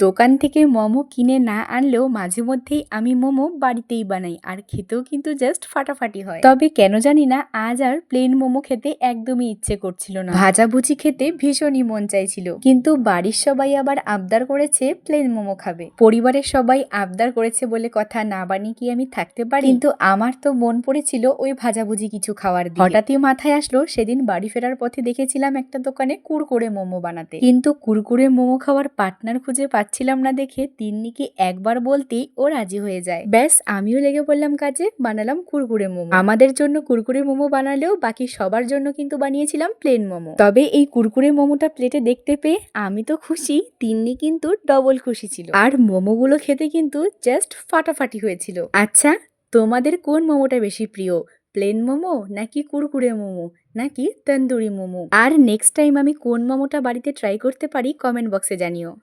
দোকান থেকে মোমো কিনে না আনলেও মাঝে মধ্যেই আমি মোমো বাড়িতেই বানাই, আর খেতেও কিন্তু জাস্ট ফাটাফাটি হয়। তবে কেন জানি না, আজ আর প্লেন মোমো খেতে একদমই ইচ্ছে করছিল না। ভাজাভুজি খেতে ভীষণই মন চাইছিল, কিন্তু বাড়ির সবাই আবার আবদার করেছে প্লেন মোমো খাবে। পরিবারের সবাই আবদার করেছে বলে কথা না বানিয়ে কি আমি থাকতে পারি? কিন্তু আমার তো মন পড়েছিল ওই ভাজাভুজি কিছু খাওয়ার হঠাৎই মাথায় আসলো, সেদিন বাড়ি ফেরার পথে দেখেছিলাম একটা দোকানে কুরকুরে মোমো বানাতে। কিন্তু কুরকুরে মোমো খাওয়ার পার্টনার খুঁজে পাচ্ছিলাম না দেখে তিন্নিকে একবার বলতেই ও রাজি হয়ে যায়। ব্যাস, আমিও লেগে পড়লাম কাজে, বানালাম কুরকুরে মোমো। আমাদের জন্য কুরকুরে মোমো বানালেও বাকি সবার জন্য কিন্তু বানিয়েছিলাম প্লেন মোমো। তবে এই কুরকুরে মোমোটা প্লেটে দেখতে পেয়ে আমি তো খুশি, তিন্নি কিন্তু ডবল খুশি ছিল। আর মোমোগুলো খেতে কিন্তু জাস্ট ফাটাফাটি হয়েছিল। আচ্ছা তোমাদের কোন মোমোটা বেশি প্রিয়? প্লেন মোমো নাকি কুরকুরে মোমো নাকি তন্দুরি মোমো? আর নেক্সট টাইম আমি কোন মোমোটা বাড়িতে ট্রাই করতে পারি কমেন্ট বক্সে জানিও।